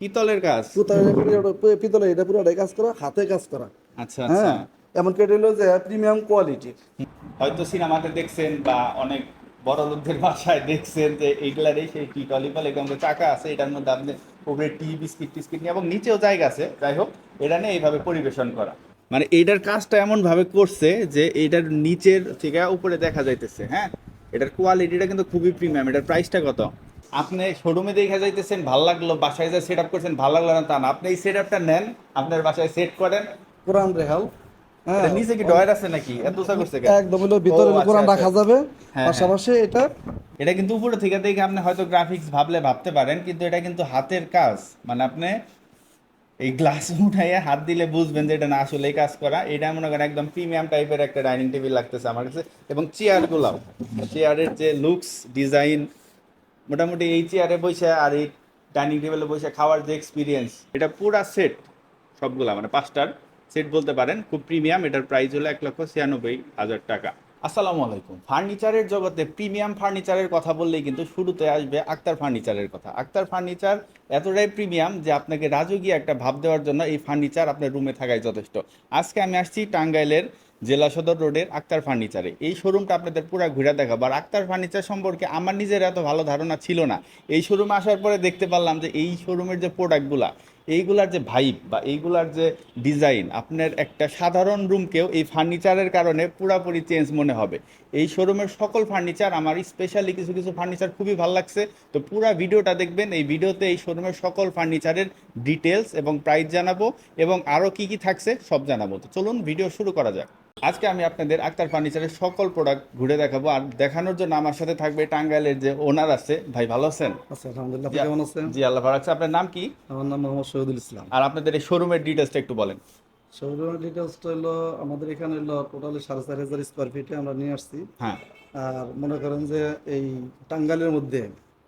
পিতলের কাজ? পিতলের পিতলের এটা পুরোটাই কাজ করা হাতে কাজ করা। আচ্ছা আচ্ছা। হ্যাঁ এমনকি এটা হলো যে প্রিমিয়াম কোয়ালিটির হয়তো সিনেমাতে দেখছেন বা অনেক বড় লোকদের বাসায় দেখছেন যে এইগুলারই সেই টি টলিপল এরকম চাকা আছে এটার মধ্যে আপনি উপরে টি বিস্কিট টিস্কিট নিয়ে এবং নিচেও জায়গা আছে। যাই হোক এটা নিয়ে এইভাবে পরিবেশন করা। মানে এইটার কাজটা এমন ভাবে করছে যে এইটার নিচের থেকে উপরে দেখা যাইতেছে হ্যাঁ? এটার কোয়ালিটিটা কিন্তু খুবই প্রিমিয়াম এটার প্রাইসটা কত? আপনি শোরুমে দেখে যাইতেছেন ভালো লাগল বাসায় যা সেট আপ করছেন ভালো লাগল না তা না। আপনি এই সেট আপটা নেন আপনার বাসায় সেট করেন। কোরআন রেহাল হ্যাঁ। নিচে কি ডয়ার আছে নাকি? এত উঁচা করছে? একদম হলো ভিতরে আচ্ছা, কোরআন আচ্ছা। রাখা যাবে। হ্যাঁ, পাশাপাশি এটা এটা কিন্তু উপরে থেকে দেখে আপনি হয়তো গ্রাফিক্স ভাবলে ভাবতে পারেন কিন্তু এটা কিন্তু হাতের কাজ। মানে আপনি এই গ্লাস উঠাইয়ে হাত দিলে বুঝবেন যে এটা না আসলে কাজ করা। এটা মনে করেন একদম প্রিমিয়াম টাইপের একটা ডাইনিং টেবিল লাগতেছে আমার কাছে। এবং চেয়ারগুলাও চেয়ারের যে লুকস ডিজাইন মোটামুটি এই চেয়ারে বসে আর এই ডাইনিং টেবিলে বসে খাওয়ার যে এক্সপিরিয়েন্স এটা পুরা সেট সবগুলা মানে পাঁচটার সেট বলতে পারেন, খুব প্রিমিয়াম এটার প্রাইস হলো এক লক্ষ ছিয়ানব্বই হাজার টাকা। আসসালামু আলাইকুম। ফার্নিচারের জগতে প্রিমিয়াম ফার্নিচারের কথা বললেই কিন্তু শুরুতে আসবে আক্তার ফার্নিচারের কথা। আক্তার ফার্নিচার এতটাই প্রিমিয়াম যে আপনাকে রাজকীয় একটা ভাব দেওয়ার জন্য এই ফার্নিচার আপনার রুমে থাকাই যথেষ্ট। আজকে আমি আসছি টাঙ্গাইলের জেলা সদর রোডের আক্তার ফার্নিচারে। এই শোরুমটা আপনাদের পুরো ঘুরে দেখাবো। আর আক্তার ফার্নিচার সম্পর্কে আমার নিজের এত ভালো ধারণা ছিল না। এই শোরুমে আসার পরে দেখতে পারলাম যে এই শোরুমের যে প্রোডাক্টগুলা এইগুলার যে ভাইব বা এইগুলার যে ডিজাইন আপনার একটা সাধারণ রুমকেও এই ফার্নিচারের কারণে পুরাপুরি চেঞ্জ মনে হবে। এই শোরুমের সকল ফার্নিচার আমার স্পেশালি কিছু কিছু ফার্নিচার খুবই ভালো লাগছে। তো পুরা ভিডিওটা দেখবেন এই ভিডিওতে এই শোরুমের সকল ফার্নিচারের ডিটেলস এবং প্রাইস জানাব এবং আরও কি কি থাকছে সব জানাব। তো চলুন ভিডিও শুরু করা যাক। আজকে আমি আপনাদের আক্তার ফার্নিচারের সকল প্রোডাক্ট ঘুরে দেখাবো। আর দেখানোর জন্য আমার সাথে থাকবে টাঙ্গাইলের যে ওনার আছে। ভাই ভালো আছেন? আচ্ছা আলহামদুলিল্লাহ কেমন আছেন? জি আল্লাহ ভালো আছে। আপনার নাম কি? আমার নাম মোহাম্মদ শহীদুল ইসলাম। আর আপনাদের এই শোরুমের ডিটেলসটা একটু বলেন। শোরুমের ডিটেলসটা হলো আমাদের এখানে হলো টোটালি সাড়ে চার হাজার স্কোয়ার ফিটে আমরা নিয়ে আসছি। হ্যাঁ। আর মনে করেন যে এই টাঙ্গাইলের মধ্যে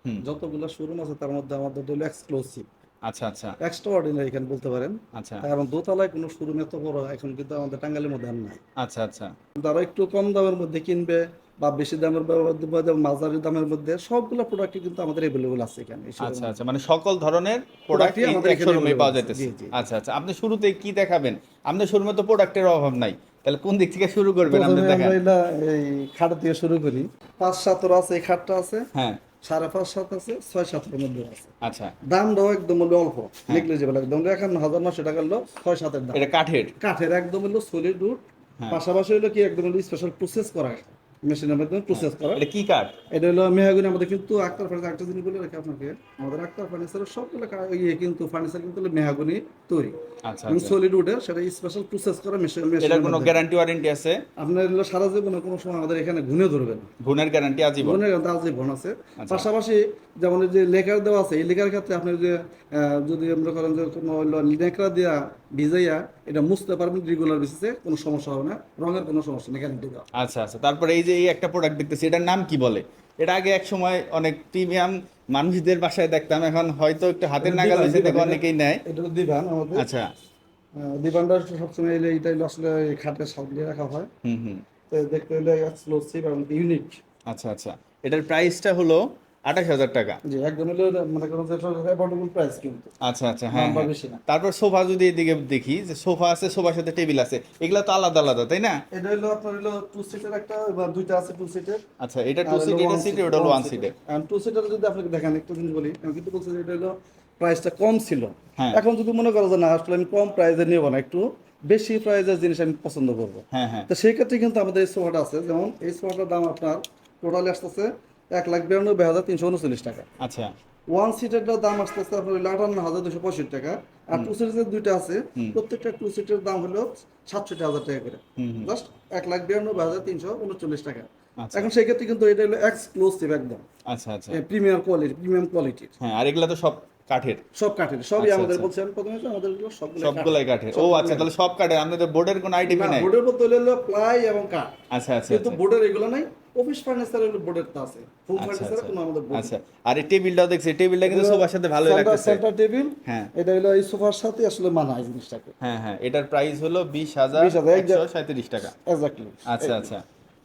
হুম। যতগুলো শোরুম আছে তার মধ্যে আমাদের হলো এক্সক্লুসিভ আচ্ছা আচ্ছা। এক্সট্রা অর্ডিনারি এখানে বলতে পারেন। আচ্ছা। কারণ দোতলায় কোনো শোরুম এত বড় এখন কিন্তু আমাদের টাঙ্গালের মধ্যে আর নাই। আচ্ছা আচ্ছা। যারা একটু কম দামের মধ্যে কিনবে বা বেশি দামের মধ্যে মাঝারি দামের মধ্যে সবগুলো প্রোডাক্টই কিন্তু আমাদের অ্যাভেলেবল আছে এখানে আচ্ছা আচ্ছা মানে সকল ধরনের প্রোডাক্ট আমাদের শোরুমে পাওয়া যাইতেছে। আচ্ছা আচ্ছা আপনি শুরুতে কি দেখাবেন? আপনার শোরুমে তো প্রোডাক্টের অভাব নাই। তাহলে কোন দিক থেকে শুরু করবেন আপনি দেখেন। আমরা এই খাট দিয়ে শুরু করি। পাঁচ সাতর আছে এই খাটটা আছে। হ্যাঁ। সাড়ে পাঁচ সাত আছে ছয় সাতের মধ্যে আছে। আচ্ছা। দামটাও একদম হলো অল্প নেগলিজেবল একদম। একান্ন হাজার নশো টাকা হলো ছয় সাতের দাম। এটা কাঠের? কাঠের একদম হলো সলিড উড হ্যাঁ। পাশাপাশি হলো কি একদম হলো স্পেশাল প্রসেস করা। মেশিনের মাধ্যমে প্রসেস করা। এটা কি কাঠ? এটা হলো মেহাগুনি আমাদের কিন্তু আক্তার ফার্নিচার একটা জিনিস বলে রাখি আপনাকে। আমাদের আক্তার ফার্নিচারের সবগুলো ইয়ে কিন্তু ফার্নিচার কিন্তু মেহাগুনি তৈরি। আচ্ছা আচ্ছা। সলিড উডের সেটা স্পেশাল প্রসেস করা মেশিন কোনো গ্যারান্টি ওয়ারেন্টি আছে? আপনার হলো সারা জীবনে কোনো সময় আমাদের এখানে ঘুনে ধরবে না। গুণের গ্যারান্টি আজীবন? ঘুনের দাঁত ভন আছে। আচ্ছা। পাশাপাশি যেমন যে লেখার দেওয়া আছে এই লেখার ক্ষেত্রে আপনি যে যদি আমরা করেন যে কোনো লেখা দেওয়া ভিজাইয়া এটা মুছতে পারবেন রেগুলার বেসিসে কোনো সমস্যা হবে না। রঙের কোনো সমস্যা নেই গ্যারান্টি দেওয়া। আচ্ছা আচ্ছা। তারপরে এই যে এই একটা প্রোডাক্ট দেখতেছি এটার নাম কি বলে? এটা আগে এক সময় অনেক প্রিমিয়াম মানুষদের বাসায় দেখতাম এখন হয়তো একটু হাতের নাগাল হয়েছে দেখে অনেকেই নেয়। এটা হলো দিবান আমাদের। আচ্ছা। দিবানটা সবসময় এলে এটা আসলে খাটের সামনে রাখা হয়। হুম হুম। তো দেখতে হলে এক্সক্লুসিভ এবং ইউনিক আচ্ছা আচ্ছা। এটার প্রাইসটা হলো আঠাশ হাজার টাকা। যে একদম হলো মনে করেন যে অ্যাফোর্ডেবল প্রাইস কিন্তু। আচ্ছা আচ্ছা হ্যাঁ হ্যাঁ। বেশি না। তারপর সোফা যদি এদিকে দেখি যে সোফা আছে সোফার সাথে টেবিল আছে এগুলো তো আলাদা আলাদা তাই না? এটা হলো আপনার হলো টু সিটের একটা বা দুইটা আছে টু সিটের আচ্ছা এটা টু সিট এটা সিট ওটা হলো ওয়ান সিটে টু সিটার যদি আপনাকে দেখেন একটু জিনিস বলি আমি কিন্তু বলছি যে এটা হলো প্রাইসটা কম ছিল। হ্যাঁ। এখন যদি মনে করো যে না আসলে আমি কম প্রাইসে নেব না একটু বেশি প্রাইসের জিনিস আমি পছন্দ করব। হ্যাঁ হ্যাঁ। তো সেই ক্ষেত্রে কিন্তু আমাদের এই সোফাটা আছে যেমন এই সোফাটার দাম আপনার টোটালি আসতেছে এক লাখ বিরানব্বই হাজার তিনশো উনচল্লিশ টাকা। আচ্ছা। ওয়ান সিটেরটার দাম আসতেছে আপনার হলো আটান্ন হাজার দুশো পঁয়ষট্টি টাকা। আর টু সিটের দুইটা আছে প্রত্যেকটা টু সিটের দাম হলো সাতষট্টি হাজার টাকা করে। জাস্ট এক লাখ বিরানব্বই হাজার তিনশো উনচল্লিশ টাকা। আচ্ছা। এখন সেই ক্ষেত্রে কিন্তু এটা হলো এক্সক্লুসিভ একদম। আচ্ছা আচ্ছা। প্রিমিয়াম কোয়ালিটি প্রিমিয়াম কোয়ালিটির হ্যাঁ আর এগুলো তো সব কাঠের। সব কাঠের সবই আচ্ছা, আমাদের আচ্ছা। বলছি আমি প্রথমে আমাদের সবগুলো সবগুলাই কাঠের। ও আচ্ছা তাহলে সব কাঠের আপনাদের বোর্ডের কোনো আইটেমই নাই? বোর্ডের মধ্যে হলো প্লাই এবং কাঠ। আচ্ছা আচ্ছা কিন্তু বোর্ডের এগুলো নাই অফিস ফার্নিচারের বোর্ডের তা আছে। ফুল আচ্ছা, আচ্ছা। কোনো আমাদের বোর্ড আচ্ছা। আর এই টেবিলটাও দেখছি টেবিলটা কিন্তু সোফার সাথে ভালো লাগতেছে। সেন্টার টেবিল হ্যাঁ। এটা হলো এই সোফার সাথে আসলে মানায় জিনিসটাকে। হ্যাঁ হ্যাঁ। এটার প্রাইস হলো বিশ হাজার 20,000, একশো সাঁত্রিশ টাকা। এক্স্যাক্টলি আচ্ছা আচ্ছা।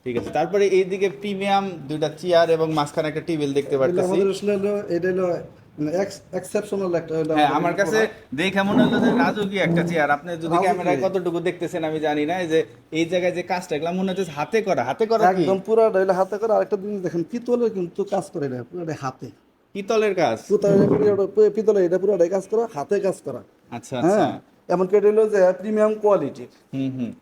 ঠিক আছে। তারপরে এইদিকে প্রিমিয়াম দুইটা চেয়ার এবং মাঝখানে একটা টেবিল দেখতে পারতেছি। আসলে হলো এটা হলো এক্সেপশনাল একটা হ্যাঁ আমার কাছে দেখে মনে হলো যে রাজকীয় একটা চেয়ার। আপনি যদি ক্যামেরায় কতটুকু দেখতেছেন আমি জানি না যে এই জায়গায় যে কাজটা এগুলো মনে হচ্ছে হাতে করা। হাতে করা একদম পুরোটা হলো হাতে করে। আরেকটা জিনিস দেখেন পিতলের কিন্তু কাজ করে না পুরোটা হাতে। পিতলের কাজ? পিতলের পিতলের এটা পুরোটাই কাজ করা হাতে কাজ করা। আচ্ছা আচ্ছা। হ্যাঁ এমনকি এটা হলো যে প্রিমিয়াম কোয়ালিটির হুম হুম।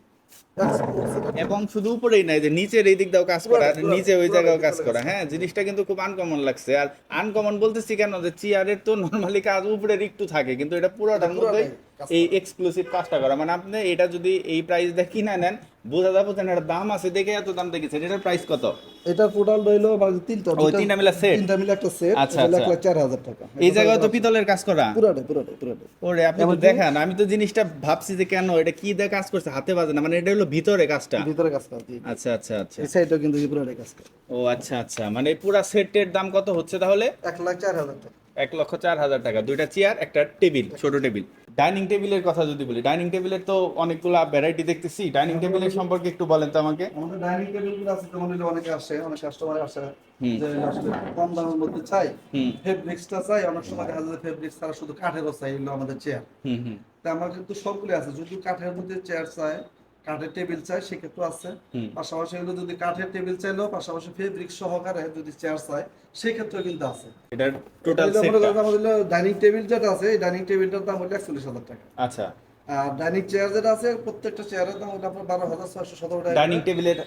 এবং শুধু উপরেই নাই যে নিচের এই দিকটাও কাজ করা নিচে ওই জায়গাও কাজ করা। হ্যাঁ জিনিসটা কিন্তু খুব আনকমন লাগছে। আর আনকমন বলতেছি কেন? যে চেয়ারের তো নর্মালি কাজ উপরের একটু থাকে কিন্তু এটা পুরোটার মধ্যে এই এক্সক্লুসিভ কাজটা করা। মানে আপনি এটা যদি এই প্রাইস দিয়ে কিনা নেন বোঝা যাবে যে এটার দাম আছে দেখে এত দাম দেখেছেন এটার প্রাইস কত? এটা টোটাল রইল মানে তিনটা ও, তিনটা মিলে set? তিনটা মিলে একটা সেট আচ্ছা, এক আচ্ছা। লাখ চার হাজার টাকা। এই জায়গায় তো পিতলের কাজ করা। পুরোটাই পুরোটাই পুরোটাই। ওরে আপনি তো দেখান আমি তো জিনিসটা ভাবছি যে কেন এটা কি দিয়ে কাজ করছে? হাতে বাজে না। মানে এটা হলো ভিতরে কাজটা। ভিতরে কাজ করে আচ্ছা আচ্ছা আচ্ছা। এই সাইডটাও কিন্তু পুরোটাই কাজ করে। ও আচ্ছা আচ্ছা। মানে পুরা সেটের দাম কত হচ্ছে তাহলে? এক লাখ চার হাজার টাকা। এক লক্ষ চার হাজার টাকা। দুইটা চেয়ার একটা টেবিল ছোট টেবিল ডাইনিং টেবিলের কথা যদি বলি ডাইনিং টেবিলের তো অনেকগুলো ভ্যারাইটি দেখতেছি। ডাইনিং টেবিলের সম্পর্কে একটু বলেন তো আমাকে। আমাদের ডাইনিং টেবিলগুলো আছে যেমন হলো অনেকে আসে অনেক কাস্টমার আসে। যে আসলে কম দামের মধ্যে চাই ফেব্রিক্সটা চাই অনেক সময় দেখা যায় ফেব্রিক্স ছাড়া শুধু কাঠেরও চাই হলো আমাদের চেয়ার তা আমার কিন্তু সবগুলো আছে। যদি কাঠের মধ্যে চেয়ার চাই কাঠের টেবিল চাই সেক্ষেত্রে আছে। পাশাপাশি হলো যদি কাঠের টেবিল চাইলেও পাশাপাশি ফেব্রিক সহকারে যদি চেয়ার চাই সেক্ষেত্রেও কিন্তু আছে। এটা টোটাল সেটটা করেন ডাইনিং টেবিল যেটা আছে এই ডাইনিং টেবিলটার দাম হলো একচল্লিশ হাজার টাকা। আচ্ছা। আর ডাইনিং চেয়ার যেটা আছে প্রত্যেকটা চেয়ারের দাম হলো আপনার বারো হাজার ছয়শো সতেরো টাকা ডাইনিং টেবিলের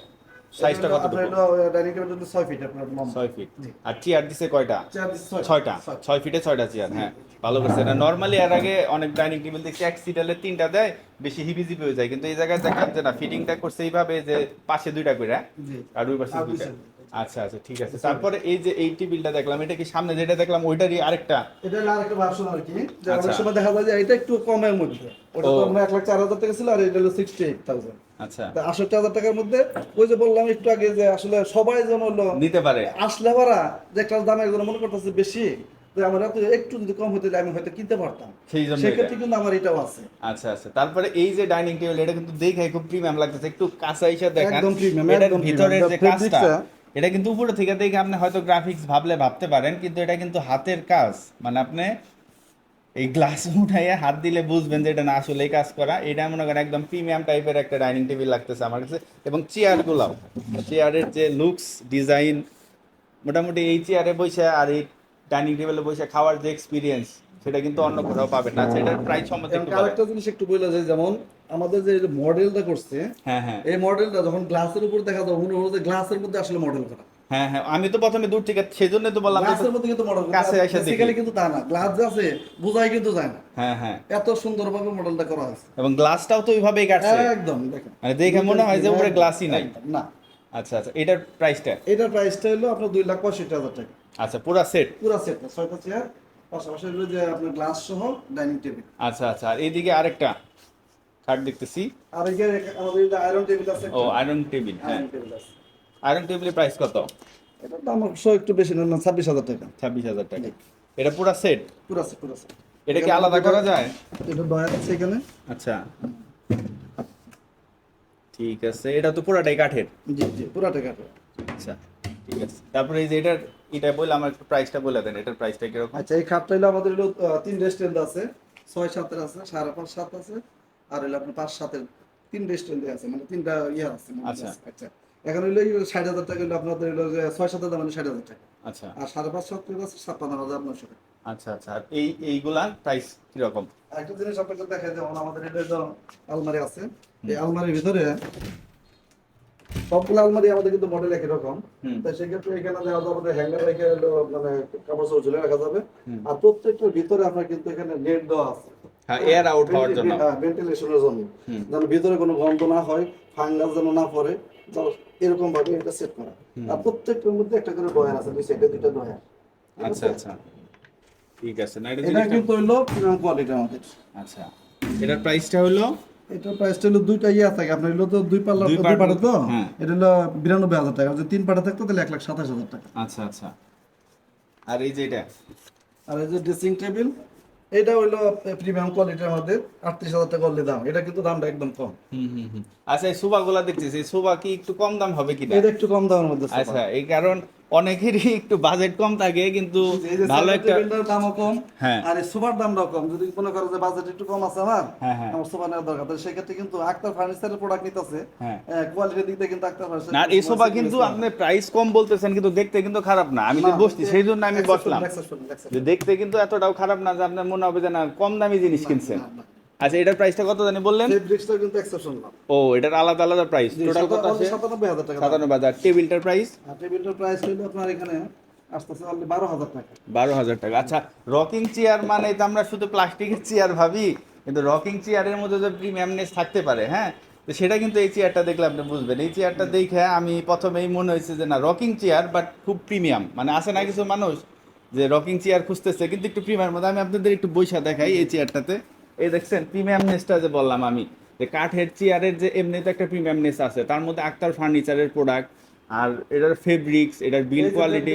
সাইজটা কত ডাইনিং টেবিল হলো ছয় ফিট আপনার লম্বা। ছয় ফিট আর চেয়ার দিছে কয়টা? ছয়টা। ছয়। ছয় ফিটে ছয়টা চেয়ার হ্যাঁ। ভালো করছে না নর্মালি এর আগে অনেক ডাইনিং টেবিল দেখছি এক সিটালে তিনটা দেয় বেশি হিবিজিবি হয়ে যায়। কিন্তু এই জায়গায় যে না। ফিটিংটা করছে এইভাবে যে পাশে দুইটা করে আর দুই পাশে দুইটা। আচ্ছা আচ্ছা ঠিক আছে। তারপরে এই যে এই টেবিলটা দেখলাম এটা কি সামনে যেটা দেখলাম ওইটারই আরেকটা? এটা আরেকটা ভার্সন আর কি। যে আচ্ছা। সময় দেখা যায় যে এটা একটু কমের মধ্যে। ওটা তো আমরা এক লাখ চার হাজার টাকা ছিল আর এটা হলো সিক্সটি এইট থাউজেন্ড আচ্ছা। আটষট্টি হাজার টাকার মধ্যে ওই যে বললাম একটু আগে যে আসলে সবাই যেন হলো নিতে পারে। আসলে পারা যে একটা দাম একজন মনে করতেছে বেশি আমার একটু যদি কম হতে আমি হয়তো কিনতে পারতাম। সেই জন্য সেক্ষেত্রে কিন্তু আমার এটাও আছে। আচ্ছা আচ্ছা। তারপরে এই যে ডাইনিং টেবিল এটা কিন্তু দেখে খুব প্রিমিয়াম লাগতেছে। একটু কাঁচা হিসেবে দেখান। একদম এটার একদম ভিতরের যে কাজটা এটা কিন্তু উপরে থেকে দেখে আপনি হয়তো গ্রাফিক্স ভাবলে ভাবতে পারেন কিন্তু এটা কিন্তু হাতের কাজ। মানে আপনি এই গ্লাস উঠাইয়া হাত দিলে বুঝবেন যে এটা না আসলে কাজ করা। এটা মনে করেন একদম প্রিমিয়াম টাইপের একটা ডাইনিং টেবিল লাগতেছে আমার কাছে। এবং চেয়ারগুলো চেয়ারের যে লুকস ডিজাইন মোটামুটি এই চেয়ারে বসে আর এই ডাইনিং টেবিলে বসে খাওয়ার যে এক্সপিরিয়েন্স সেটা কিন্তু অন্য কোথাও পাবেন না। এটার প্রাইস সম্বন্ধে একটু। আরেকটা জিনিস একটু বলে যায় যেমন আমাদের যে মডেলটা করছে হ্যাঁ হ্যাঁ। এই মডেলটা যখন গ্লাসের উপর দেখা যায় মনে হলো যে গ্লাসের মধ্যে আসলে মডেল করা। হ্যাঁ হ্যাঁ আমি তো প্রথমে দূর থেকে সেই জন্য তো বললাম গ্লাসের মধ্যে কিন্তু মডেল কাছে এসে দেখি। কিন্তু তা না। গ্লাস আছে বোঝাই কিন্তু যায় না। হ্যাঁ হ্যাঁ। এত সুন্দরভাবে মডেলটা করা আছে। এবং গ্লাসটাও তো ওইভাবেই কাটছে। একদম দেখেন। মানে দেখে মনে হয় যে উপরে গ্লাসই নাই। না। আচ্ছা আচ্ছা এটার প্রাইসটা এটার প্রাইসটা হলো আপনার দুই লাখ পঁয়ষট্টি হাজার টাকা। আচ্ছা পুরো সেট পুরো সেটটা ছয়টা চেয়ার পাশাপাশি হলো যে আপনার গ্লাস সহ ডাইনিং টেবিল আচ্ছা আচ্ছা আর এইদিকে আরেকটা খাট দেখতেছি। আর আমাদের আয়রন টেবিল আছে ও আয়রন টেবিল হ্যাঁ। আয়রন টেবিল আছে। আয়রন টেবিলের প্রাইস কত? এটার দাম অবশ্য একটু বেশি না ছাব্বিশ হাজার টাকা। ছাব্বিশ হাজার টাকা। এটা পুরো সেট পুরো সেট পুরো সেট এটা কি আলাদা করা যায়? এটা ডয়ার আছে এখানে। আচ্ছা। ঠিক আছে এটা তো পুরাটাই কাঠের? জি জি পুরাটা কাঠের। আচ্ছা ঠিক আছে। তারপরে এই যে এটার এটা বললাম আমার একটু প্রাইসটা বলে দেন এটার প্রাইসটা কীরকম? আচ্ছা এই খাটটা হলো আমাদের হলো তিন রেস্টুরেন্ট আছে। ছয় সাতের আছে সাড়ে পাঁচ সাত আছে। আর হলো আপনার পাঁচ সাতের তিন রেস্টুরেন্ট আছে মানে তিনটা ইয়ে আছে। আচ্ছা। আচ্ছা। এখন হইল এই ষাট হাজার টাকা হলো আপনাদের হলো যে ছয় সাতের দাম হলো ষাট হাজার টাকা। আচ্ছা। আর সাড়ে পাঁচ সাত আছে ছাপ্পান্ন হাজার নশো টাকা। আচ্ছা আচ্ছা। আর এই এইগুলার প্রাইস কীরকম? একটা জিনিস আপনাকে দেখা যেমন আমাদের এটা হলো আলমারি আছে এই আলমারির ভিতরে সবগুলো আলমারি আমাদের কিন্তু মডেল একই রকম। তাই সেক্ষেত্রে এখানে দেওয়া যাবে আমাদের হ্যাঙ্গার রেখে মানে কাপড় চোপড় ঝুলে রাখা যাবে। আর প্রত্যেকটার ভিতরে আপনার কিন্তু এখানে নেট দেওয়া আছে। হ্যাঁ এয়ার আউট হওয়ার জন্য। ভেন্টিলেশনের জন্য। যেন ভিতরে কোনো গন্ধ না হয় ফাঙ্গাস যেন না পড়ে এরকম ভাবে এটা সেট করা। আর প্রত্যেকটার মধ্যে একটা করে ডয়ার আছে দুই সাইডে দুইটা ডয়ার আচ্ছা আচ্ছা। ঠিক আছে না এটা এটা কিন্তু হলো প্রিমিয়াম কোয়ালিটি আমাদের। আচ্ছা। এটার প্রাইসটা হলো এটার প্রাইসটা হলো দুইটা ইয়ে থাকে আপনার হলো তো দুই পাল্লা দুই দুই পাটা তো? হ্যাঁ। এটা হলো বিরানব্বই হাজার টাকা। যদি তিন পাটা থাকতো তাহলে এক লাখ সাতাশ হাজার টাকা। আচ্ছা আচ্ছা। আর এই যে এটা? আর এই যে ড্রেসিং টেবিল এটা হলো প্রিমিয়াম কোয়ালিটির আমাদের আটত্রিশ হাজার টাকা করলে দাম। এটা কিন্তু দামটা একদম কম। হুম হুম হুম। আচ্ছা এই সোফা গুলা দেখতেছি। সোফা কি একটু কম দাম হবে কিনা? এটা একটু কম দামের মধ্যে। আচ্ছা এই কারণ অনেকেরই একটু বাজেট কম থাকে কিন্তু ভালো একটা দামও কম হ্যাঁ। আর দামটাও কম। যদি মনে করো যে বাজেট একটু কম আছে আমার হ্যাঁ, হ্যাঁ। আমার সোফা নেওয়ার দরকার। তাহলে সেক্ষেত্রে কিন্তু আক্তার ফার্নিচারের প্রোডাক্ট নিতেছে। কোয়ালিটির দিক দিয়ে কিন্তু আক্তার ফার্নিচার না এই সোফা কিন্তু আপনি প্রাইস কম বলতেছেন কিন্তু দেখতে কিন্তু খারাপ না। আমি যে বসছি সেই জন্য আমি বসলাম। দেখতে কিন্তু এতটাও খারাপ না যে আপনার মনে হবে যে না কম দামি জিনিস কিনছেন। আচ্ছা এটার প্রাইসটা কত জানি বললেন? ফেব্রিক্সটা কিন্তু এক্সেপশন না। ও এটার আলাদা আলাদা প্রাইস টোটাল কত আছে? সাতানব্বই হাজার টাকা। সাতান্ন হাজার। টেবিলটার প্রাইস আর টেবিলটার প্রাইস হইল আপনার এখানে বারো হাজার টাকা। বারো হাজার টাকা। আচ্ছা রকিং চেয়ার মানে তো আমরা শুধু প্লাস্টিকের চেয়ার ভাবি কিন্তু রকিং চেয়ারের মধ্যে যে প্রিমিয়ামনেস থাকতে পারে হ্যাঁ? তো সেটা কিন্তু এই চেয়ারটা দেখলে আপনি বুঝবেন। এই চেয়ারটা দেখে আমি প্রথমেই মনে হয়েছে যে না রকিং চেয়ার বাট খুব প্রিমিয়াম মানে আছে না কিছু মানুষ যে রকিং চেয়ার খুঁজতেছে কিন্তু একটু প্রিমিয়াম মধ্যে। আমি আপনাদের একটু বৈশা দেখাই এই চেয়ারটাতে এই দেখছেন প্রিমিয়ামনেসটা যে বললাম আমি যে কাঠের চেয়ারের যে এমনিতে একটা প্রিমিয়ামনেস আছে তার মধ্যে আক্তার ফার্নিচারের প্রোডাক্ট আর এটার ফেব্রিক্স এটার বিল কোয়ালিটি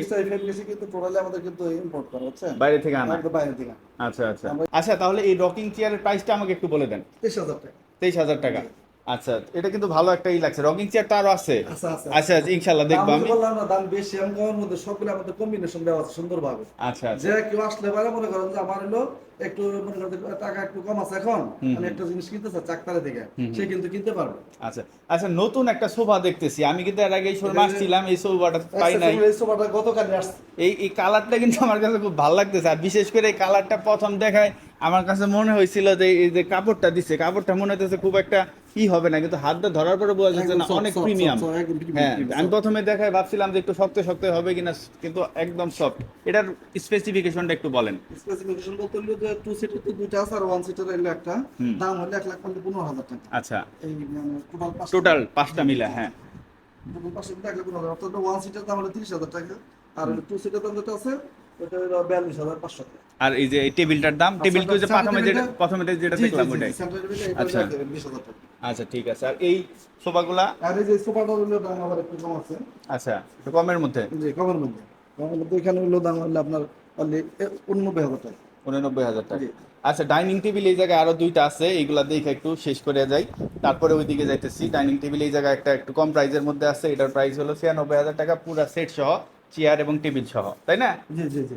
কিন্তু টোটালি আমাদের কিন্তু ইম্পোর্ট করা হচ্ছে বাইরে থেকে আনা। বাইরে থেকে আচ্ছা আচ্ছা। আচ্ছা তাহলে এই রকিং চেয়ারের প্রাইসটা আমাকে একটু বলে দেন। তেইশ হাজার টাকা। তেইশ হাজার টাকা। আচ্ছা এটা কিন্তু ভালো একটা ই লাগছে। রকিং চেয়ার তো আরও আছে। আচ্ছা, আচ্ছা আচ্ছা, ইনশাল্লাহ দেখব আমি। বললাম না, দাম বেশি আমি মধ্যে সবগুলো আমাদের কম্বিনেশন দেওয়া আছে সুন্দরভাবে। আচ্ছা আচ্ছা। যে কেউ আসলে পারে মনে করেন যে আমার হলো একটু মনে করতে টাকা একটু কম আছে এখন আমি একটা জিনিস কিনতে চাই চাকতারে থেকে সে কিন্তু কিনতে পারবে। আচ্ছা আচ্ছা নতুন একটা সোফা দেখতেছি। আমি কিন্তু এর আগে শোরুমে আসছিলাম এই সোফাটা পাই নাই। এই সোফাটা গতকাল আসছে। এই এই কালারটা কিন্তু আমার কাছে খুব ভালো লাগতেছে। আর বিশেষ করে এই কালারটা প্রথম দেখায় আমার কাছে মনে হয়েছিল যে এই যে কাপড়টা দিচ্ছে কাপড়টা মনে হইতেছে খুব একটা ই হবে না কিন্তু হাতটা ধরার পরে বোঝা যাচ্ছে না অনেক প্রিমিয়াম হ্যাঁ আমি প্রথমে দেখায় ভাবছিলাম যে একটু শক্ত শক্ত হবে কিনা কিন্তু একদম সফট এটার স্পেসিফিকেশনটা একটু বলেন। স্পেসিফিকেশন বলতে হলো যে টু সিটার তো দুইটা আছে আর ওয়ান সিটার এলো একটা। দাম হলো এক লাখ পনেরো হাজার টাকা। আচ্ছা। এই মানে টোটাল পাঁচ টোটাল পাঁচটা মিলা হ্যাঁ। টোটাল পাঁচটা মিলে এক লাখ পনেরো হাজার। অর্থাৎ ওয়ান সিটার দাম হলো তিরিশ হাজার টাকা। আর টু সিটার দাম যেটা আছে ওটা হলো বিয়াল্লিশ হাজার পাঁচশো আর এই যে টেবিলটার দাম? টেবিল যে প্রথমে যেটা প্রথমে যেটা দেখলাম এটা আচ্ছা। আচ্ছা ঠিক আছে। আর এই সোফাগুলা? আর এই যে সোফাটা হলো দাম আবার একটু কম আছে। আচ্ছা একটু কমের মধ্যে? জি কমের মধ্যে। কমের মধ্যে এখানে হলো দাম হলো আপনার অনলি উননব্বই হাজার টাকা। উননব্বই হাজার টাকা। আচ্ছা ডাইনিং টেবিল এই জায়গায় আরও দুইটা আছে এইগুলা দেখে একটু শেষ করে যাই। তারপরে ওইদিকে যাইতেছি। ডাইনিং টেবিল এই জায়গায় একটা একটু কম প্রাইসের মধ্যে আছে। এটার প্রাইস হলো ছিয়ানব্বই হাজার টাকা পুরা সেট সহ। চেয়ার এবং টেবিল সহ তাই না? জি জি জি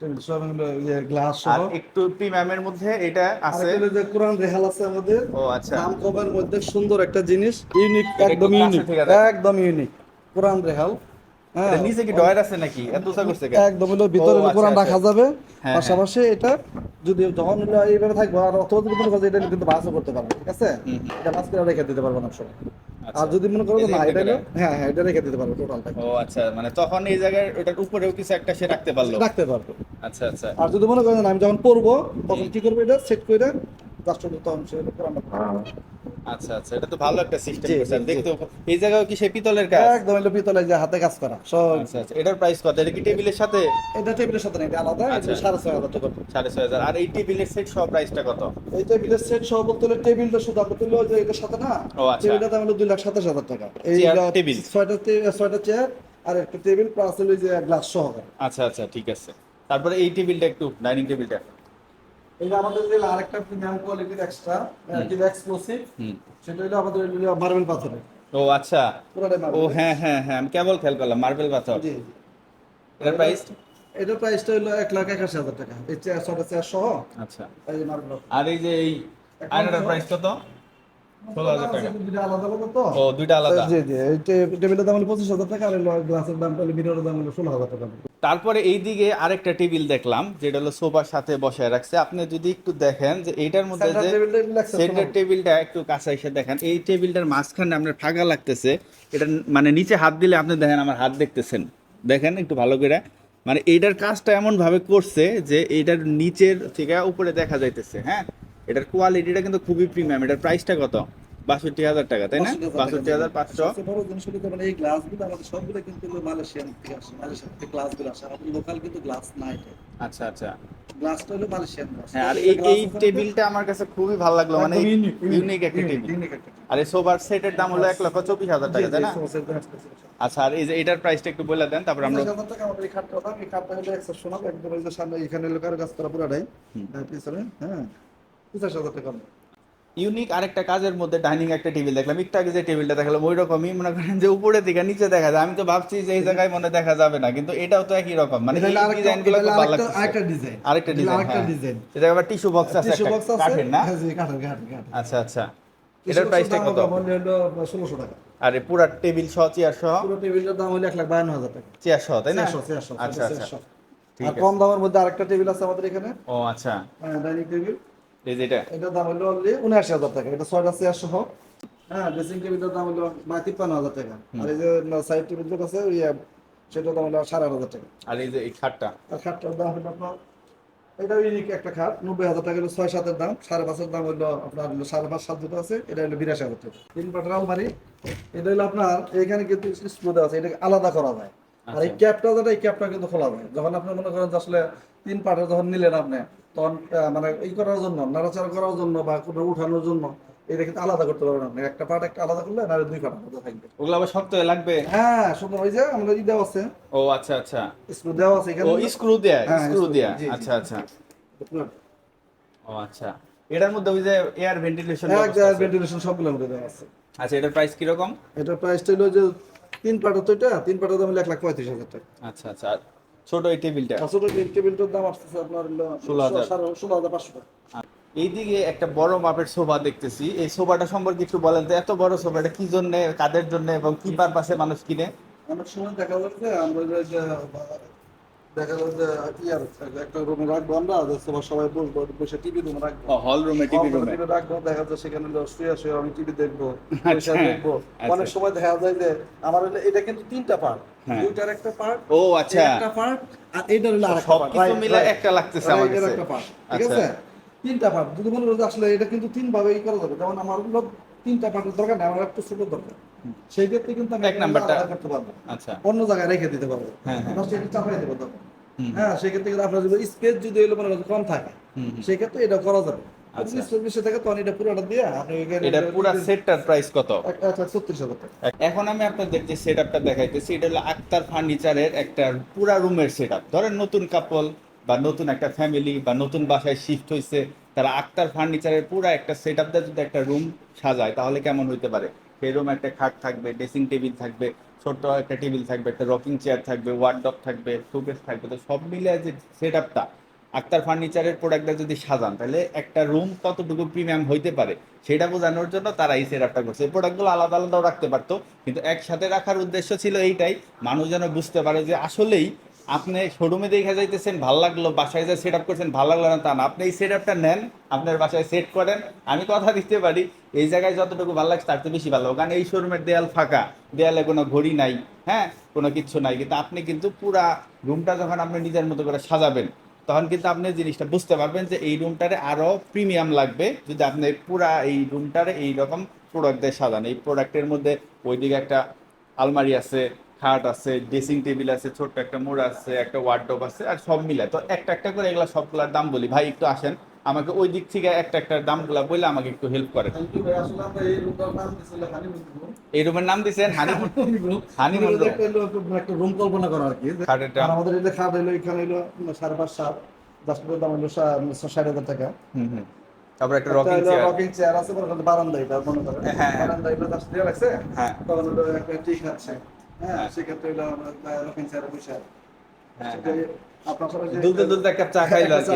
টেবিল সব হলো গ্লাস সহ। একটু প্রিমিয়ামের মধ্যে এটা আছে? যে কোরআন রেহাল আছে আমাদের ও আচ্ছা। দাম কমের মধ্যে সুন্দর একটা জিনিস ইউনিক এটা একদম ইউনিক একদম ইউনিক কোরআন রেহাল হ্যাঁ। নিচে কি ডয়ার আছে নাকি? এত উঁচা করছে একদম হলো ভিতরে হলো আচ্ছা, কোরআন আচ্ছা। রাখা যাবে হ্যাঁ, পাশাপাশি এটা যদি যখন এইভাবে থাকবে আর অথবা যদি করো এটা কিন্তু বাসও করতে পারবে ঠিক আছে? হুম, এটা বাস করে রেখে দিতে পারবে অনেক সময় আচ্ছা। আর যদি মনে করো না এটা হ্যাঁ হ্যাঁ এটা রেখে দিতে পারবে টোটালটা ও আচ্ছা মানে তখন এই জায়গায় ওটার উপরেও কিছু একটা সে রাখতে পারল। রাখতে পারব। আচ্ছা আচ্ছা। আর যদি মনে করেন আমি যখন পড়ব তখন কি করব এটা? সেট করে রাষ্ট্র তখন সে কোরআনটা আচ্ছা আচ্ছা এটা তো ভালো একটা সিস্টেম। দেখতে এই জায়গায় কি সে পিতলের কাজ? একদম হলো পিতলে যে হাতে কাজ করা সব। আচ্ছা আচ্ছা এটার প্রাইস কত? এটা কি টেবিলের সাথে? এটা টেবিলের সাথে না এটা আলাদা আচ্ছা। এটা সাড়ে ছয় হাজার টাকা। সাড়ে ছয় হাজার। আর এই টেবিলের সেট সব প্রাইসটা কত? এই টেবিলের সেট সহ বলতে হলে টেবিলটা শুধু আমরা তুললে যে এটার সাথে না ও, আচ্ছা। টেবিলটা দাম হলো দুই লাখ সাতাশ হাজার টাকা। এই টেবিল। ছয়টা ছয়টা চেয়ার আর একটা টেবিল প্লাস হলো যে গ্লাস সহ আচ্ছা আচ্ছা ঠিক আছে। তারপরে এই টেবিলটা একটু ডাইনিং টেবিলটা এটা আমাদের যে আরেকটা প্রিমিয়াম কোয়ালিটির এক্সট্রা এক্সক্লুসিভ সেটা হলো আমাদের মার্বেল পাথরের ও আচ্ছা ও হ্যাঁ হ্যাঁ হ্যাঁ আমি কেবল খেয়াল করলাম মার্বেল পাথর জি এটার প্রাইস এটার প্রাইসটা হলো এক লাখ একাশি হাজার টাকা এই চেয়ার চেয়ার সহ আচ্ছা এই যে মার্বেল আর এই যে এই আয়নাটার প্রাইস কত ষোলো হাজার টাকা দুইটা আলাদা আলাদা তো ও দুইটা আলাদা জি জি টেবিলের দাম হলো পঁচিশ হাজার টাকা আর গ্লাসের দাম হলো মিররের দাম হলো ষোলো হাজার টাকা তারপরে এইদিকে আরেকটা টেবিল দেখলাম যেটা হলো সোফার সাথে বসায় রাখছে। আপনি যদি একটু দেখেন যে এইটার মধ্যে যে সেন্টার টেবিলটা একটু কাছে এসে দেখেন এই টেবিলটার মাঝখানে আপনার ফাঁকা লাগতেছে। এটা মানে নিচে হাত দিলে আপনি দেখেন আমার হাত দেখতেছেন। দেখেন একটু ভালো করে। মানে এইটার কাজটা এমন ভাবে করছে যে এইটার নিচের থেকে উপরে দেখা যাইতেছে হ্যাঁ? এটার কোয়ালিটিটা কিন্তু খুবই প্রিমিয়াম এটার প্রাইসটা কত? বাষট্টি হাজার টাকা তাই না? বাষট্টি হাজার পাঁচশো। বড় জিনিস হলো মানে এই গ্লাসগুলো আমাদের সবগুলো কিন্তু মালয়েশিয়ান থেকে আসে মালয়েশিয়া থেকে গ্লাসগুলো আসে। আমাদের লোকাল কিন্তু গ্লাস নাই আচ্ছা আচ্ছা। গ্লাসটা হলো মালয়েশিয়ান হ্যাঁ আর এই এই টেবিলটা আমার কাছে খুবই ভালো লাগল মানে ইউনিক একটা টেবিল। আর এই সোফার সেটের দাম হলো এক লক্ষ চব্বিশ হাজার টাকা তাই না? আচ্ছা। আর এই যে এটার প্রাইসটা একটু বলে দেন তারপর আমরা টাকা আমাদের এই খাটটা দাম এই খাটটা হলো এক্সেপশনাল একদম এই যে সামনে এখানে হলো কারও কাজ করা পুরাটাই। হ্যাঁ, পিছনে হ্যাঁ পঞ্চাশ হাজার টাকা ইউনিক আরেকটা কাজের মধ্যে ডাইনিং একটা টেবিল দেখলাম। একটু আগে যে টেবিলটা দেখলাম ওই রকমই মনে করেন যে উপরে দিকে নিচে দেখা যায়। আমি তো ভাবছি যে এই জায়গায় মনে দেখা যাবে না কিন্তু এটাও তো একই রকম। মানে এই আরেকটা- ডিজাইনগুলো খুব ভালো লাগছে আরেকটা ডিজাইন। আরেকটা এটা ডিজাইন আরেকটা হ্যাঁ। ডিজাইন। এটা আবার টিস্যু বক্স আছে টিস্যু বক্স আছে। কাঠের না? হ্যাঁ কাঠের কাঠের কাঠের। আচ্ছা আচ্ছা। এটার প্রাইসটা কত? মূল্য হলো ষোলোশো টাকা। আরে পুরা টেবিল সহ চেয়ার সহ? পুরো টেবিলটার দাম হলো এক লাখ বায়ান্ন হাজার টাকা। চেয়ার সহ তাই না? আচ্ছা আচ্ছা। আর কম দামের মধ্যে আরেকটা টেবিল আছে আমাদের এখানে। ও আচ্ছা। Dining table. এই দাম হলো অনলি টাকা। এটা ছয়টা চেয়ার সহ। হ্যাঁ ড্রেসিং টেবিলটার দাম হলো তিপ্পান্ন হাজার টাকা। আর এই যে সাইড টেবিল যেটা আছে ওই সেটার দাম হলো সাড়ে আট হাজার টাকা। আর এই যে এই খাটটা? আর খাটটার দাম হলো আপনার এটা ইউনিক একটা খাট নব্বই হাজার টাকা হলো ছয় সাতের দাম। সাড়ে পাঁচের দাম হলো আপনার হলো সাড়ে পাঁচ সাত দুটো আছে এটা হলো বিরাশি হাজার টাকা। তিন পাটের আলমারি এটা হলো আপনার এখানে কিন্তু স্ক্রু দেওয়া আছে এটাকে আলাদা করা যায়। আর এই ক্যাপটা যেটা এই ক্যাপটা কিন্তু খোলা যায়। যখন আপনি মনে করেন যে আসলে তিন পাটের যখন নিলেন আপনি তখন মানে এই করার জন্য নাড়াচাড়া করার জন্য বা কোনো উঠানোর জন্য এটা কিন্তু আলাদা করতে পারবেন আপনি একটা পার্ট একটা আলাদা করলে না দুই পার্ট আলাদা থাকবে। ওগুলো আবার শক্ত লাগবে? হ্যাঁ সুন্দর ওই যে আমরা ই দেওয়া আছে। ও আচ্ছা আচ্ছা। স্ক্রু দেওয়া আছে এখানে। ও স্ক্রু দেয়া হ্যাঁ, স্ক্রু দেয়া। আচ্ছা আচ্ছা। ও আচ্ছা। এটার মধ্যে ওই যে এয়ার ভেন্টিলেশন জায়গায় ভেন্টিলেশন সবগুলোর মধ্যে দেওয়া আছে। আচ্ছা এটার প্রাইস কি রকম এটার প্রাইসটা হলো যে তিন পাটের তো এটা তিন পাটের দাম এক লাখ পঁয়ত্রিশ হাজার টাকা। আচ্ছা আচ্ছা। ছোট এই টেবিলটা। আর ছোট টেবিলটার দাম আসতেছে আপনার 16,000 সাড়ে- ষোলো হাজার পাঁচশো টাকা। এইদিকে একটা বড় মাপের সোফা দেখতেছি। এই সোফাটা সম্পর্কে একটু বলেন তো এত বড় সোফা এটা কি জন্য কাদের জন্য এবং কি পারপাসে মানুষ কিনে? অনেক সময় দেখা যাচ্ছে আমরা দেখা যাচ্ছে যে ইয়ার একটা রুমে রাখব আমরা সবাই সবাই বসবো বসে টিভি রুমে রাখব। হল রুমে টিভি রুমে রাখব দেখা সেখানে শুয়ে শুয়ে আমি টিভি দেখব আচ্ছা, দেখব। আচ্ছা। অনেক সময় দেখা যায় যে আমার এটা কিন্তু তিনটা পার্ট হ্যাঁ। দুইটার একটা পার্ট ও আচ্ছা। একটা পার্ট আর হলো আরেকটা মিলে একটা লাগতেছে আমার কাছে। একটা ঠিক আচ্ছা। আছে? তিনটা পার্ট যদি মনে করো আসলে এটা কিন্তু তিন ভাবে করা যাবে যেমন আমার তিনটা পার্টের দরকার না আমার একটু ছোট দরকার। সেই ক্ষেত্রে কিন্তু আমি এক নাম্বারটা- করতে পারব। আচ্ছা। অন্য জায়গায় রেখে দিতে পারব। হ্যাঁ, হ্যাঁ। নষ্ট চাপাই দেবো তখন। হুম। হ্যাঁ সেক্ষেত্রে কিন্তু আপনার যদি স্পেস যদি মনে করেন কম থাকে। সেক্ষেত্রে এটা করা যাবে। আচ্ছা। এখানে আমি আপনাদের যে সেট আপটা দেখাইতেছি। এটা হলো আক্তার ফার্নিচারের একটা পুরা রুমের সেট আপ ধরেন নতুন কাপল বা নতুন একটা ফ্যামিলি বা নতুন বাসায় শিফট হয়েছে তারা আক্তার ফার্নিচারের পুরো একটা সেট আপ যদি একটা রুম সাজায়, তাহলে কেমন হইতে পারে? সেই রুমে একটা খাট থাকবে ড্রেসিং টেবিল থাকবে, ছোট্ট একটা টেবিল থাকবে, একটা রকিং চেয়ার থাকবে ওয়ার্ডপ থাকবে শোকেস থাকবে, তো সব মিলে যে সেট আপটা আক্তার ফার্নিচারের প্রোডাক্টটা যদি সাজান, তাহলে একটা রুম কতটুকু প্রিমিয়াম হইতে পারে, সেটা বোঝানোর জন্য তারা এই সেট আপটা করছে। এই প্রোডাক্টগুলো আলাদা আলাদাও রাখতে পারতো, কিন্তু একসাথে রাখার উদ্দেশ্য ছিল এইটাই, মানুষ যেন বুঝতে পারে যে আসলেই আপনি শোরুমে দেখে যাইতেছেন, ভালো লাগল, বাসায় যা সেট আপ করছেন, ভালো লাগল না তা না। আপনি এই সেট আপটা নেন, আপনার বাসায় সেট করেন। আমি কথা দিতে পারি, এই জায়গায় যতটুকু ভালো লাগছে তার চেয়ে বেশি ভালো কারণ এই শোরুমের দেয়াল ফাঁকা, দেয়ালে কোনো ঘড়ি নাই হ্যাঁ? কোনো কিচ্ছু নাই। কিন্তু আপনি কিন্তু পুরা রুমটা যখন আপনি নিজের মতো করে সাজাবেন, তখন কিন্তু আপনি জিনিসটা বুঝতে পারবেন যে এই রুমটারে আরও প্রিমিয়াম লাগবে। যদি আপনি পুরা এই রুমটারে এই রকম প্রোডাক্ট দিয়ে সাজান, এই প্রোডাক্টের মধ্যে ওইদিকে একটা আলমারি আছে খাট আছে ড্রেসিং টেবিল আছে ছোট্ট একটা মোড় আছে একটা ওয়ার্ডরোব আছে আর সব মিলে তো একটা একটা করে এগুলা সবগুলার দাম বলি। ভাই একটু আসেন। আমাকে ওই দিক থেকে একটা একটা দামগুলা বলে আমাকে একটু হেল্প আমরা এই রুমের নাম দিছেন? হানিমুন হানিমুন একটা রুম কল্পনা করা আর কি। আমাদের এটা খাট হলো এখানে হলো সাড়ে পাঁচ সাত দশ ফুটের দাম হলো ষাট হাজার টাকা। তারপর একটা রকিং চেয়ার রকিং চেয়ার আছে বারান্দা এটা মনে করেন। বারান্দা এটা জাস্ট দিয়ে রাখছে হ্যাঁ। তখন একটা টি খাচ্ছে হ্যাঁ হ্যাঁ। সেক্ষেত্রে হলো রকিং চেয়ারে বসে হ্যাঁ,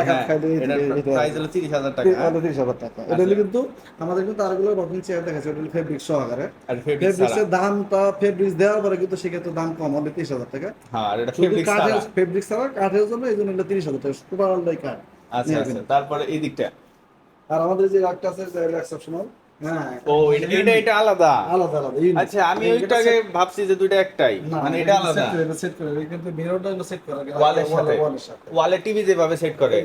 হ্যাঁ? আচ্ছা, আমাদের কিন্তু চেয়ার দেখাচ্ছে ফেব্রিক সহকারে। ফেব্রিক্সের দামটা ফেব্রিক্স দেওয়ার পরে কিন্তু সেক্ষেত্রে দাম কম তিরিশ হাজার টাকা। ফেব্রিক কাঠের ছাড়া। কাঠের জন্য এই জন্য তিরিশ হাজার টাকা। কাঠ। আচ্ছা আচ্ছা। তারপরে এই দিকটা। আর আমাদের যে রাগটা আছে এক্সেপশনাল ও এটা এটা এটা আলাদা? আলাদা আলাদা আচ্ছা আমি ওইটাকে ভাবছি যে দুইটা একটাই। মানে এটা আলাদা? set করে, এটা কিন্তু ওয়ালের সাথে। ওয়ালে টিভি যেভাবে সেট করে।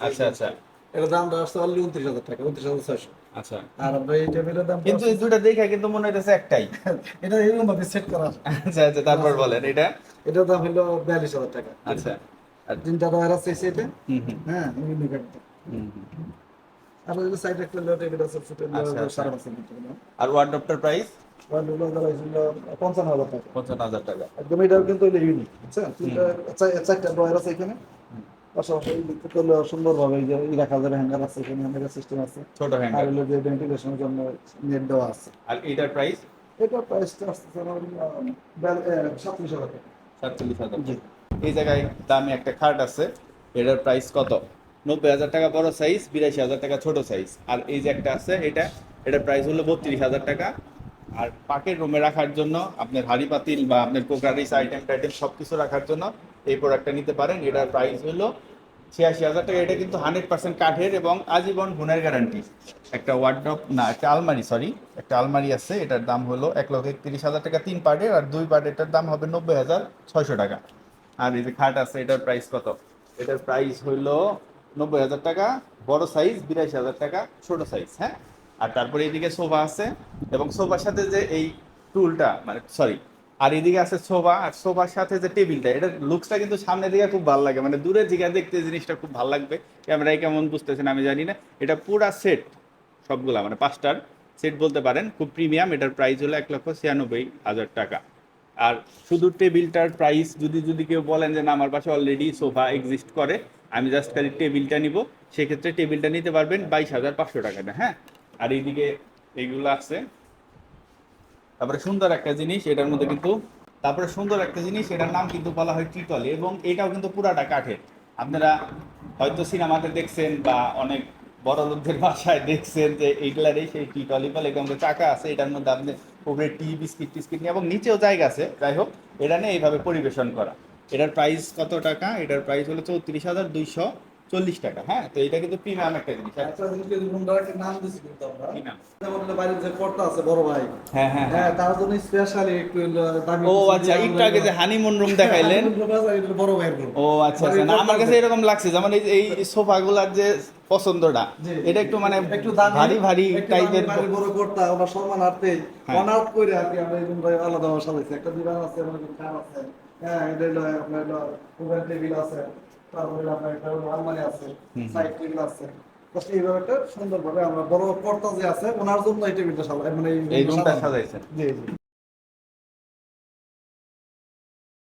আচ্ছা আচ্ছা। এটার দামটা আসছে only 29,000 টাকা, 29,600 আচ্ছা। আর আমরা এই টেবিলের দাম কিন্তু এই দেখে কিন্তু মনে হইতেছে একটাই। এটা এরকম ভাবে সেট করা আচ্ছা আচ্ছা তারপর বলেন এটা? এটার দাম হলো বিয়াল্লিশ হাজার টাকা। আচ্ছা। আর তিনটা ডয়ার আছে হ্যাঁ। হুম, আর ওই সাইডে একটা লো টেবিল আছে ফুটের আচ্ছা, আচ্ছা। সাড়ে পাঁচ ইঞ্চি না আর ওয়ার্ডরোবটার প্রাইস পঞ্চান্ন হাজার টাকা। পঞ্চান্ন হাজার টাকা। একদম এটাও কিন্তু হলো ইউনিক বুঝছেন? চারটা ডয়ার আছে এখানে। পাশাপাশি এই দিকটা করলে সুন্দরভাবে যে রাখা যাবে হ্যাঙ্গার আছে এখানে হ্যাঙ্গার সিস্টেম আছে। ছোট আর হ্যান্ডেল হলো যে ভেন্টিলেশনের জন্য নেট দেওয়া আছে। আর এটার প্রাইস এটা প্রাইসটা আসছে আমার সাতত্রিশ হাজার টাকা। সাতচল্লিশ হাজার এই জায়গায় দামি একটা খাট আছে। এটার প্রাইস কত? নব্বই হাজার টাকা বড় সাইজ বিরাশি হাজার টাকা ছোট সাইজ আর এই যে একটা আছে, এটা এটার প্রাইস হলো বত্রিশ হাজার টাকা। আর পাকের রুমে রাখার জন্য আপনার হাড়ি পাতিল বা আপনার কোকারিস আইটেম টাইটেম সব কিছু রাখার জন্য এই প্রোডাক্টটা নিতে পারেন। এটার প্রাইস হলো ছিয়াশি হাজার টাকা। এটা কিন্তু হান্ড্রেড পার্সেন্ট কাঠের এবং আজীবন গুণের গ্যারান্টি একটা ওয়ার্ড্রপ না, একটা আলমারি সরি একটা আলমারি আছে, এটার দাম হলো এক লক্ষ একত্রিশ হাজার টাকা তিন পার্টের আর দুই পার্ট এটার দাম হবে নব্বই হাজার ছয়শো টাকা। আর এই যে খাট আছে, এটার প্রাইস কত? এটার প্রাইস হইল নব্বই হাজার টাকা, বড় সাইজ বিরাশি হাজার টাকা, ছোট সাইজ হ্যাঁ? আর তারপরে এইদিকে সোফা আছে এবং সোফার সাথে যে এই টুলটা মানে সরি আর এদিকে আছে সোফা, আর সোফার সাথে যে টেবিলটা, এটার লুকসটা কিন্তু সামনে দিকে খুব ভালো লাগে। মানে দূরের দিকে দেখতে জিনিসটা খুব ভালো লাগবে। ক্যামেরায় কেমন বুঝতেছেন আমি জানি না। এটা পুরা সেট সবগুলা মানে পাঁচটার সেট বলতে পারেন। খুব প্রিমিয়াম এটার প্রাইস হলো এক লক্ষ ছিয়ানব্বই হাজার টাকা। আর শুধু টেবিলটার প্রাইস যদি যদি কেউ বলেন যে না, আমার পাশে অলরেডি সোফা এক্সিস্ট করে আমি জাস্ট খালি টেবিলটা নিব। সেক্ষেত্রে টেবিলটা নিতে পারবেন বাইশ হাজার পাঁচশো টাকাটা হ্যাঁ? আর এইদিকে এইগুলো আছে। তারপরে সুন্দর একটা জিনিস, এটার মধ্যে কিন্তু তারপরে সুন্দর একটা জিনিস, এটার নাম কিন্তু বলা হয় টিটলি এবং এটাও কিন্তু পুরাটা কাঠের। আপনারা হয়তো সিনেমাতে দেখছেন বা অনেক বড় লোকদের বাসায় দেখছেন যে এইগুলারই সেই টিটলি বলে একটা চাকা আছে, এটার মধ্যে আপনি উপরে টি, বিস্কিট, টিস্কিট নিয়ে, এবং নিচেও জায়গা আছে, যাই হোক, এটা নিয়ে এইভাবে পরিবেশন করা। এটার প্রাইস কত টাকা? এটার প্রাইস হলো চৌত্রিশ হাজার দুইশো চল্লিশ টাকা। হ্যাঁ তো এটা কিন্তু প্রিমিয়াম একটা জিনিস। হ্যাঁ? একটা জিনিস কিন্তু রুমটার একটা নাম দিছি কিন্তু আমরা। কি নাম? যেমন হলো বাইরের যে পর্দা আছে বড় ভাই। হ্যাঁ হ্যাঁ হ্যাঁ। তার জন্য স্পেশালি একটু দামি ও আচ্ছা একটু আগে যে হানিমুন রুম দেখাইলেন। হ্যাঁ, বড় ভাইয়ের room। ও আচ্ছা আচ্ছা না আমার কাছে এরকম লাগছে যেমন এই এই সোফা গুলার যে পছন্দটা এটা একটু মানে একটু ভারী ভারী টাইপের বড় কর্তা আমরা সম্মানার্থে হ্যাঁ। অনাথ করে আর কি আমরা আলাদা সাজাইছি। একটা দিবান আছে আমাদের কার আছে। হ্যাঁ এটা হলো আপনার হলো ওভার টেবিল আছে তারপরে আপনার একটা হলো আলমারি আছে। সাইড টেবিল আছে। এইভাবে একটা সুন্দরভাবে আমরা বড় কর্তা যে আছে ওনার জন্য এই টেবিলটা সাজাই মানে এই রুমটা সাজাইছেন। জি জি।